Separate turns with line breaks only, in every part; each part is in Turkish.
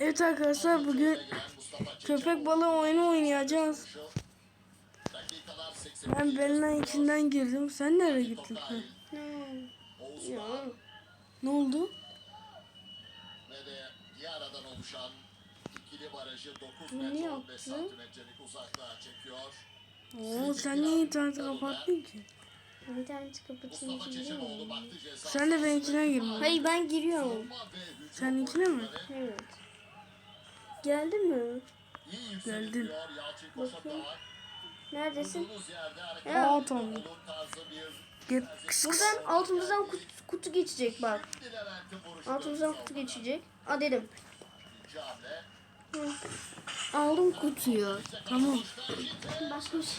Evet arkadaşlar bugün köpek balığı oyunu oynayacağız. Ben Belina'nın içinden girdim. Sen nereye gittin?
Ya.
Ne oldu?
ve de Diara'dan oluşan ikili barajı 9
Ne
metre 15
yaptı?
santimetrelik uzaklığa çekiyor.
Oo, sen niye interneti kapattın ki?
İnterneti
ceza
Sen de benimkine girme.
Hayır ben giriyorum.
ve hücum
Sen içine mi?
Evet. Geldi mi?
Yalçın
Bakayım. Neredesin?
Aa tamam. Kıs kıs.
Buradan altımızdan kutu, kutu geçecek bak. Altımızdan kutu geçecek. Aa dedim.
hamle.
Aldım kutuyu.
Tamam.
Başka bir şey.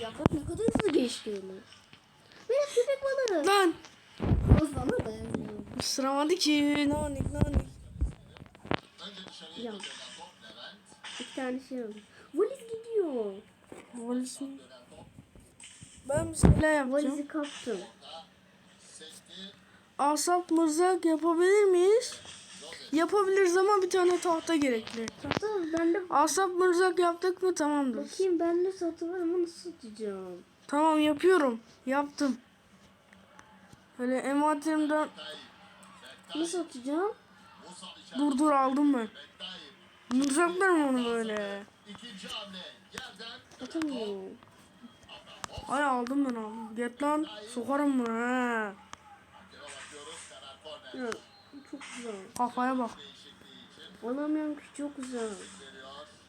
Ya bak ne kadar hızlı geçti öyle. Benim köpek balığı.
Lan.
Benziyor.
Sıramadı ki. Nanik nanik.
Ya. Bir tane şey aldım. Valiz gidiyor.
Valiz mi? Ben bir şeyler yapacağım.
Valizi kaptım.
Asap mızrak yapabilir miyiz? Yapabiliriz ama bir tane tahta gerekli.
Satı bende
Asap mızrak yaptık mı tamamdır.
bakayım bende satı var ama nasıl satacağım?
Tamam yapıyorum. Yaptım. Öyle envanterimden
Nasıl
içeride.
dur dur aldım ben. Mızraklar mı onu böyle?
Atamıyorum.
Ay aldım ben aldım. Get lan sokarım
korner.
Ya, çok güzel.
Kafaya bak.
Alamıyorum ki çok güzel.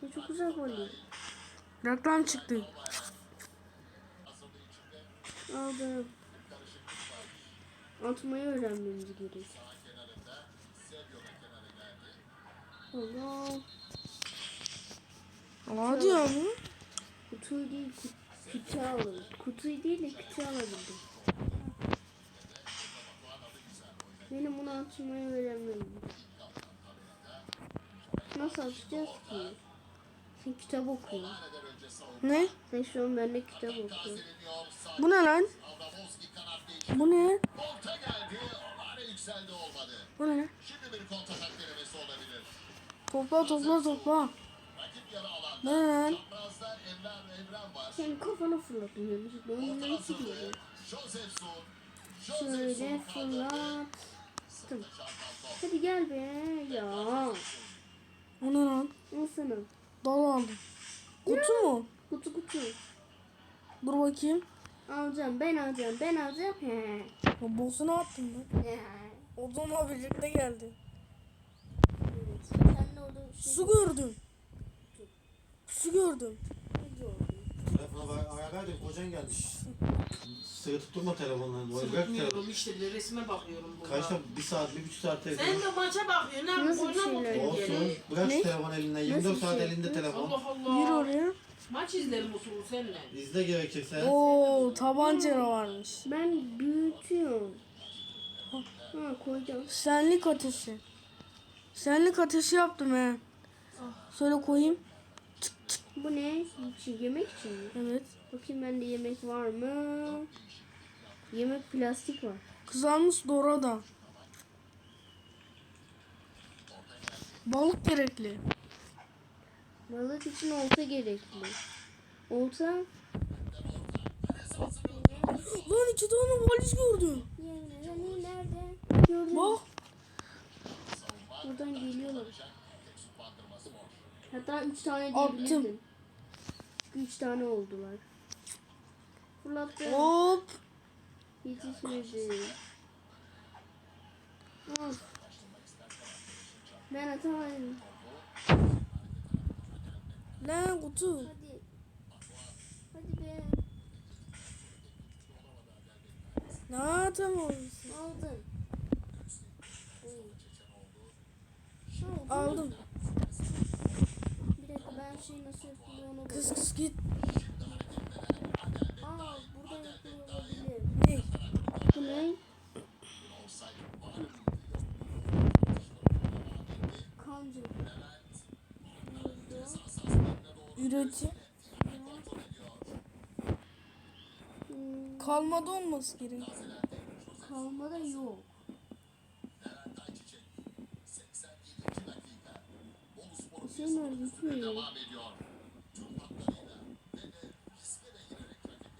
Ya çok güzel valiz.
Reklam çıktı.
Aldım. Atmayı öğrenmemiz gerek. Allah.
Hadi ya bu.
Kutuyu değil kut, kutu alalım. Kutuyu değil de kutu alabildim. Benim bunu atmayı öğrenmem. Nasıl atacağız ki? Sen kitap
savunma
Ne?
Sen şu an bende kitap.
Sağ
Bu ne lan? Bu ne?
Orta geldi. Ağrı yükseldi olmadı.
Bu ne?
Şimdi bir kontratak denemesi olabilir.
Topla topla topla. Ne lan?
Sen kafana fırlattın yanlışlıkla.
Orta
Onları
hazırlığı.
gidiyor.
Joseph Sun.
Şöyle fırlattım. Hadi gel be ya.
Ne lan?
Sana.
Dal aldım. Kutu mu?
Kutu kutu.
Dur bakayım.
Alacağım ben alacağım ben alacağım. He.
Ya ben.
He.
Odunla birlikte geldi.
De orada şey
Su gördüm. Su gördüm.
Telefona bak, ayağa verdim, kocan gelmiş. Sıkı tutturma telefonlarını.
Sıkmıyorum işte bir resme bakıyorum burada.
Kaçta? Bir saat, bir buçuk saat telefon.
Sen de maça bakıyorsun ha.
Nasıl
oyuna
şeyler?
bakıyorsun
Olsun.
gene.
Bırak
Ne?
şu telefon elinden. 24 saat
şey?
elinde telefon.
Allah
Gir
Allah.
oraya.
Maç izlerim usulü seninle.
İzle gerekirse.
Oo tabanca varmış.
Ben büyütüyorum. Ha koyacağım.
Senlik ateşi. Senlik ateşi yaptım he. Şöyle koyayım.
Bu ne? Için, yemek için mi?
Evet.
Bakayım bende yemek var mı? Yemek plastik var.
Kızarmış dorada. Balık gerekli.
Balık için olta gerekli. Olta?
Lan iki tane valiz gördüm.
Yani nerede? Gördüm.
Bak.
Buradan geliyorlar. Hatta üç tane
Attım.
diyebilirdim. Üç tane oldular. Fırlattım.
Hop.
Yetişmedi. Of. Ben atamadım.
Lan kutu.
Hadi. Hadi be.
Ne atamıyorsun?
Aldım. Aldım. Bir dakika ben şey nasıl yapılıyor
Kız kız git.
Aa burada yapılıyor olabilir.
Ne?
Bu ne? Burada.
Üretim.
Hmm,
Kalmadı olması gerek.
kalmada yok.
Ediyor.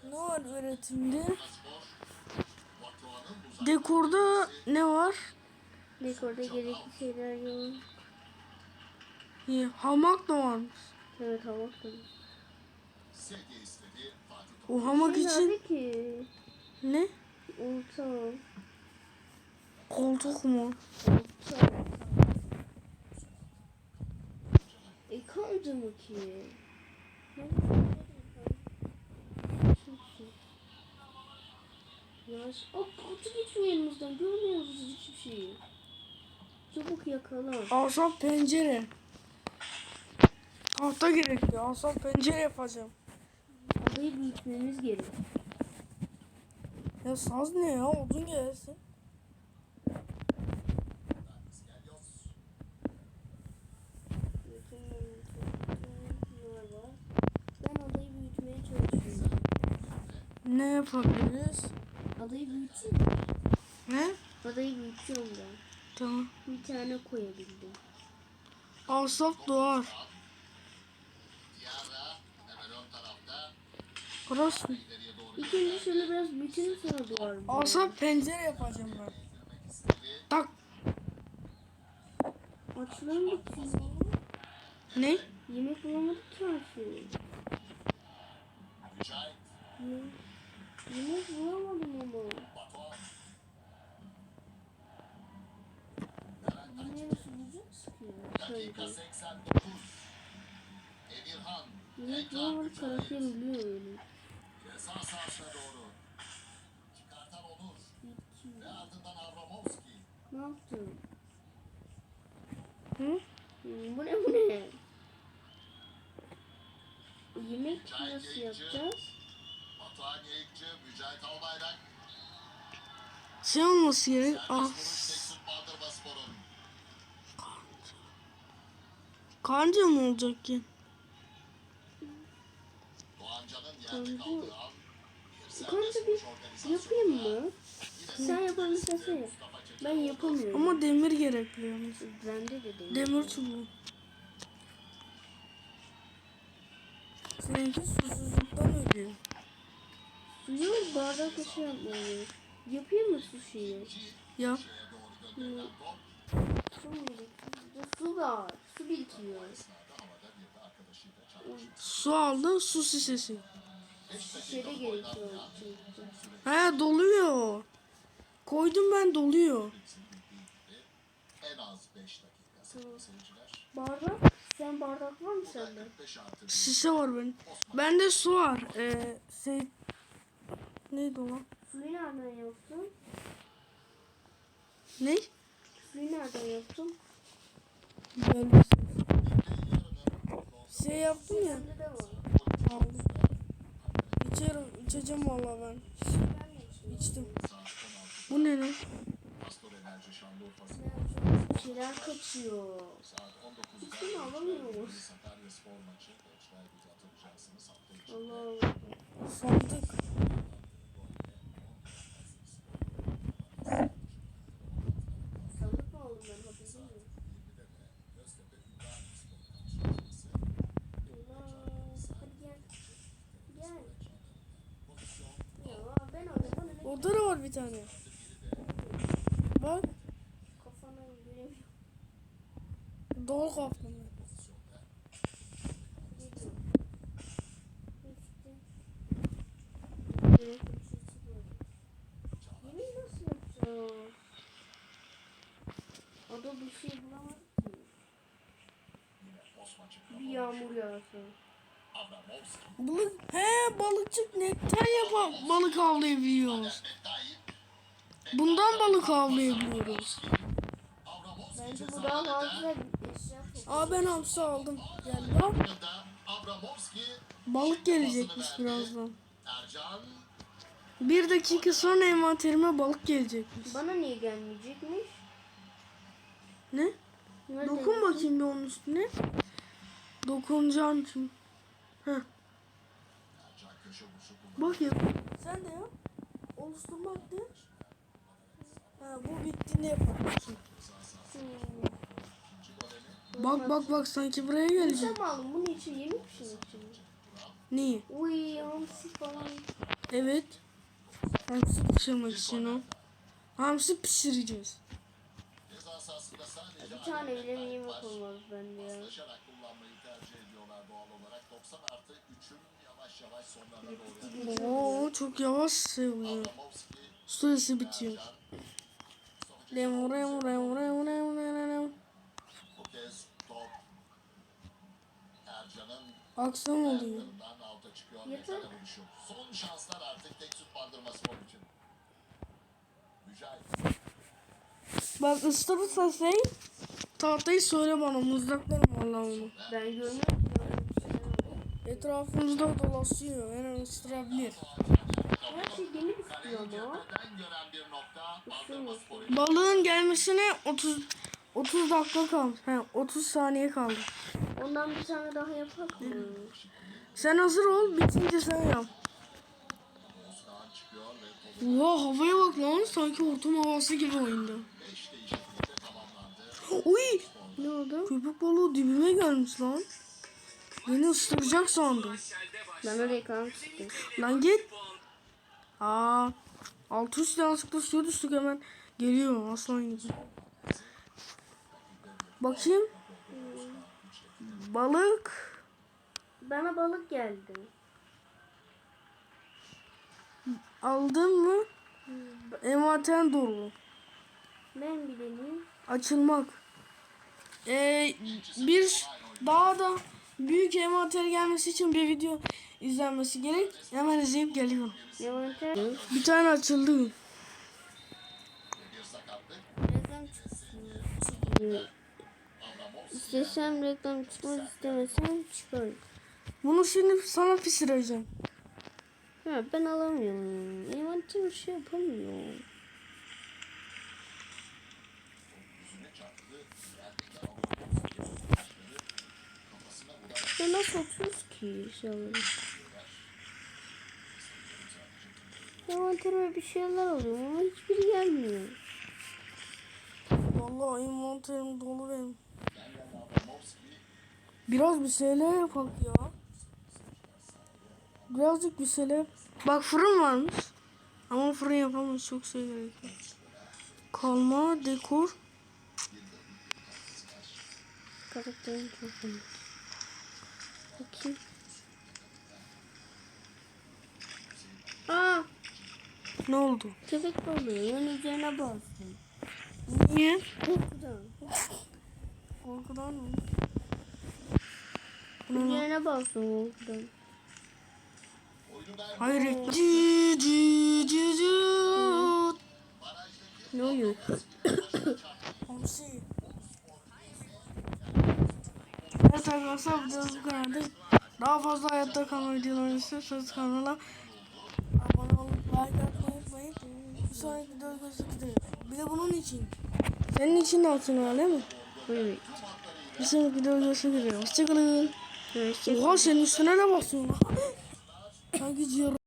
Ne var
uzak
Dekorda ne var?
Dekorda gerekli şeyler yok.
İyi, hamak da varmış.
Evet
sevgi istedi. Fatih
O hamak için
Nerede ki?
ne?
Olta.
Koltuk mu?
Olta. Kaldı mı ki? Yavaş. Aa kutu geçiyor elimizden. Görmüyoruz hiçbir şeyi. Çabuk yakala.
Ahşap pencere. Tahta gerekli. Ahşap pencere yapacağım.
Adayı büyütmemiz gerek.
Ya saz ne ya? Odun gelsin.
Ben adayı büyütmeye çalışıyorum.
Ne yapabiliriz?
Adayı büyüteyim mi?
Ne?
Adayı büyütüyorum ben.
Tamam.
Bir tane koyabildim.
Ahşap doğar. Burası mı?
İlk önce şöyle biraz büyütelim sonra duvar.
Ahşap pencere yapacağım ben. Tak.
Ki?
Ne?
Yemek bulamadık ki artık.
Mücahit.
Bulamadım ama.
Batuhan.
Neresi bulacağız ki?
Dakika
Şöyle.
89. Emirhan. Ekran
bulamadık karakter biliyor öyle.
Ceza sahasına doğru. Çıkartan.
İki.
Ve ardından Avramovski.
Ne yaptın?
Hı?
Bu ne bu ne? Yemek nasıl yapacağız?
Albayrak.
Şey olması gerek. Ah, kanca mı olacak ki?
An. Bir
yapayım mı? Sen yapabilirsen sen yap. Ben yapamıyorum.
Ama demir gerekli yalnız.
Bende de değil.
Demir çubuğu. Seninki susuzluktan ölüyor.
Suyu bardak kaşı yapmalıyım. Yapayım mı su şeyi?
Ya
Su mu gerekiyor? Su var. Su birikiyor.
su aldı su şişesi.
Şişede gerekiyor çünkü.
He doluyor. Koydum ben doluyor.
En az 5 dakika sevgili seyirciler.
Bardak? Sen bardak var mı sende?
45 artı
Şişe var benim. Bende su var. Ee, şey... Neydi o lan?
Suyu nereden yaptın?
Ne?
Suyu nereden yaptın?
Böyle bir şey. Yaptım ya. Aldım. İçerim, içeceğim valla ben. İçtim. Bu ne lan?
Şeyler kaçıyor.
saat 19'da
Üstüne alamıyoruz. Allah Allah.
Sandık
mı aldım ben haberim yok. Allah. Hadi gel. Gel. Ya ben aldım. Bana ne?
Orada da var bir tane. Bak.
Kafana
kaplı.
Yemeği nasıl yapacağız? Ada bir şey bulamadık ki. Bir yağmur yağsa.
Avramovski.
Balık. He balıkçık netten yapar balık avlayabiliyoruz. Bundan balık avlayabiliyoruz.
Bence bu daha fazla eşya topluyor.
Aa ben hamsi aldım. Gel
Avramovski.
Balık gelecekmiş birazdan. Bir dakika sonra envanterime balık gelecekmiş.
Bana niye gelmeyecekmiş?
Ne?
Nerede?
Dokun bakayım bir onun üstüne. Dokunacağım çünkü. Heh. Bak ya. Sen de yap. Oluşturmak ne? Ha bu.
Hmm.
İkinci golemi
Bak bak bak sanki buraya gelecek.
Aldın? Bunun için yemek pişirmek için mi?
Neyi?
Uy hamsi falan.
Evet. Hamsi pişirmek için o. Hamsi pişireceğiz.
Bir tane bile mi yemek olmaz bende ya.
Paslaşarak kullanmayı tercih ediyorlar doğal olarak. 90 artı 3'ün yavaş yavaş sonlarına doğru.
Oo çok yavaş.
Abramovski,
Süresi bitiyor. Rem rem rem rem rem rem rem.
bu kez top Ercan'ın
Akşam oluyor.
yanından alta çıkıyor.
Yeter.
Son şanslar artık tek süt bandırma spor için.
Bak ısırırsa şey tahtayı söyle bana mızraklarım valla onu.
Ben görmüyorum ki böyle bir şey var.
Etrafımızda dolaşıyor. Her an ısırabilir.
Her şey demir istiyor ama.
Spor
Balığın gelmesine 30 30 dakika kaldı. He 30 saniye kaldı.
Ondan bir tane daha yapak mı?
Sen hazır ol bitince sen yap. Oha havaya bak lan sanki hortum havası gibi oyunda.
5 değişiklikle tamamlandı.
Uy
Ne oldu?
köpek balığı dibime gelmiş lan. Beni ısıracak sandım.
Bana reklam çıktı.
Lan git. Aa, alt üst yanlışlıkla suya düştük hemen. Geliyor aslan gibi. Bakayım. Balık.
Bana balık geldi.
Aldın mı? Ematen dolu.
Ben bir deneyeyim.
Açılmak. Ee, bir daha da büyük emater gelmesi için bir video izlenmesi gerek. Hemen izleyip geliyorum.
Var?
Bir tane açıldı.
İstesem reklam çıkmaz istemesem çıkar.
Bunu şimdi sana pişireceğim.
Ha ben alamıyorum. Envanter bir şey yapamıyor. Ya nasıl atıyoruz ki şeyleri? Envantere bir şeyler alıyorum ama hiçbiri gelmiyor.
Vallahi envanterim dolu benim. Biraz bir şeyler yapak ya. Birazcık bir şeyler. Bak fırın varmış. Ama fırın yapamayız. Çok şey gerekiyor. Kalma, dekor.
Karakterim çok önemli. Bakayım. Aa,
Ne oldu?
köpek balığının üzerine bastım.
Niye?
Korkudan.
Korkudan mı?
Üzerine bastım korkudan.
Hayır. Cü, cü, cü, cü.
Ne oluyor?
Hamsi. Evet arkadaşlar videomuz bu kadardı. Daha fazla hayatta kalma videolarını istiyorsanız kanala abone olup like atmayı unutmayın. Bir sonraki videoda görüşmek. Bir de bunun için. Senin için de atın öyle mi?
Evet.
Bir sonraki videoda görüşmek üzere. Hoşçakalın.
Hoşçakalın.
Oha senin üstüne ne basıyorsun? Sanki ciğer